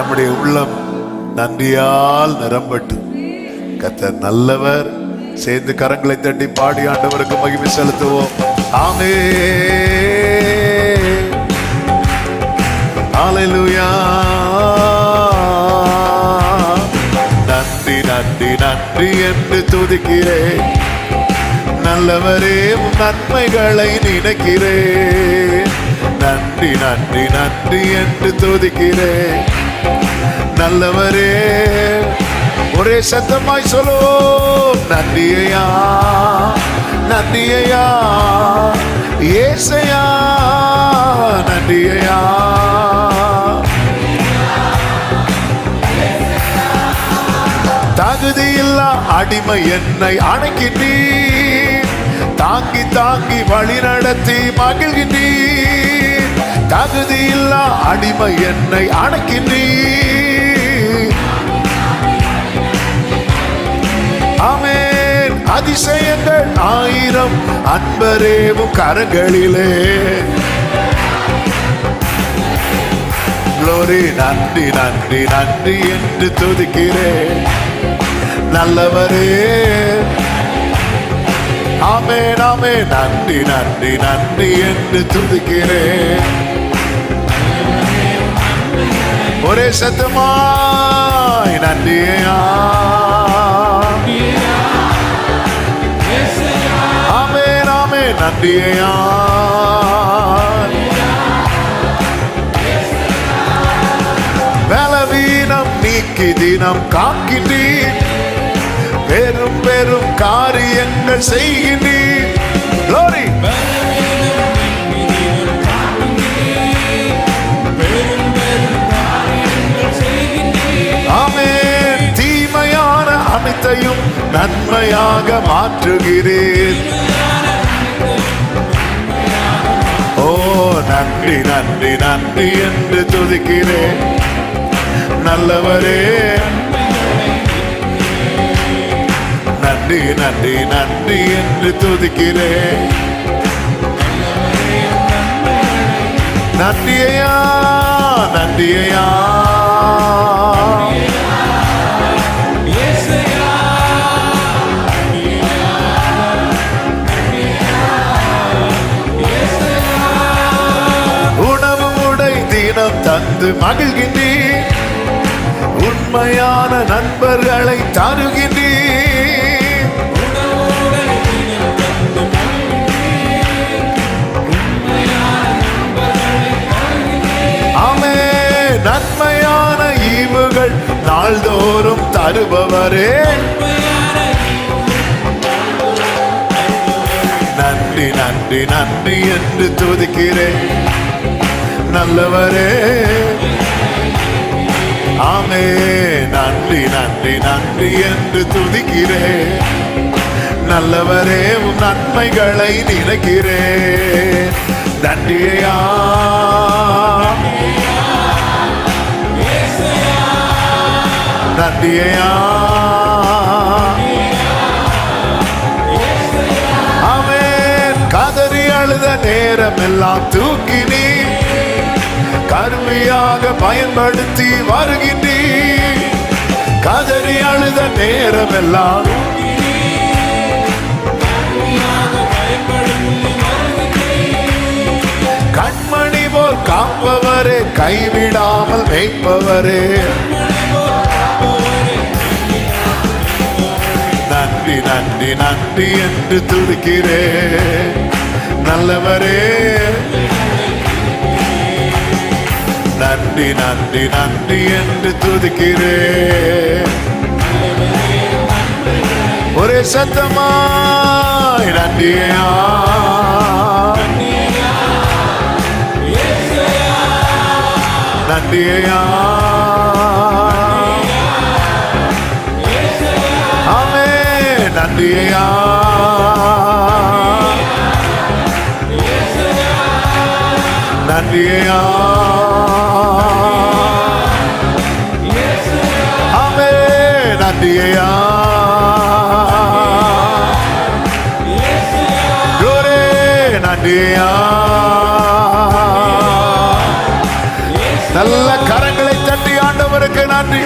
நம்முடைய உள்ளம் நன்றியால் நிரம்பட்டு. கத்த நல்லவர். சேர்ந்து கரங்களை தட்டி பாடி ஆண்டவருக்கு மகிமை செலுத்துவோம். ஆமே ஹalleluya. நன்றி நன்றி நன்றி என்று துதிக்கிறேன். நல்லவரே நன்மைகளை நினைக்கிறேன். நன்றி நன்றி நன்றி என்று துதிக்கிறேன். நல்லவரே. ஒரே சத்தமாய் சொல்லுவோ நன்றியையா நன்றியையா ஏசையா நன்றியையா. தகுதியில்லா அடிமை என்னை அணைக்கின்றீர். தாங்கி தாங்கி வழி நடத்தி மகிழ்கின்றீர். தகுதியில்லா அடிமை என்னை அணைக்கின்றீர். அதிசயங்கள் ஆயிரம் அன்பரேவும் கரங்களிலே. Glory, நன்றி நன்றி நன்றி என்று துதிக்கிறேன். நல்லவரே. ஆமே நாமே நன்றி நன்றி நன்றி என்று துதிக்கிறேன். ஒரே சத்தமாய் நன்றியா ஆமென் நன்றியா பலவீனம் நீக்கி தினம் காக்கின்றீர் பெரும் பெரும் காரியங்கள் செய்கின்றீர். Glory. ஆமென். தீமையான அனைத்தையும் நன்மையாக மாற்றுகிறேன் நன்றி நன்றி நன்றி என்று துதிக்கிறேன் நல்லவரே. நன்றி நன்றி நன்றி என்று துதிக்கிறேன் நன்றியையா நன்றியையா. தினம் தந்து உண்மையான நண்பர்களை தருகின்றீர் ஆமே நன்மையான ஈவுகள் நாள்தோறும் தருபவரே. நன்றி நன்றி நன்றி என்று துதிக்கிறேன். நல்லவரே. ஆமே நன்றி நன்றி நன்றி என்று துதிக்கிறேன். நல்லவரே உன் நன்மைகளை நினைக்கிறேன். நன்றியா நன்றியா அவன் கதறி அழுத நேரமெல்லாம் தூக்கினே கருவியாக பயன்படுத்தி வருகின்றேன் கதறி அழுத நேரம் எல்லாம் கண்மணி போல் காப்பவரே கைவிடாமல் மேய்ப்பவரே. நன்றி நன்றி நன்றி என்று துடிக்கிறேன். நல்லவரே. நன்றி நன்றி நன்றி என்று துதிக்கிறேன். ஒரே சத்தமாய் நன்றியா. நன்றியா. ஆமே நன்றியா. நன்றியா. கரங்களை தட்டி ஆண்டவருக்கு நன்றி.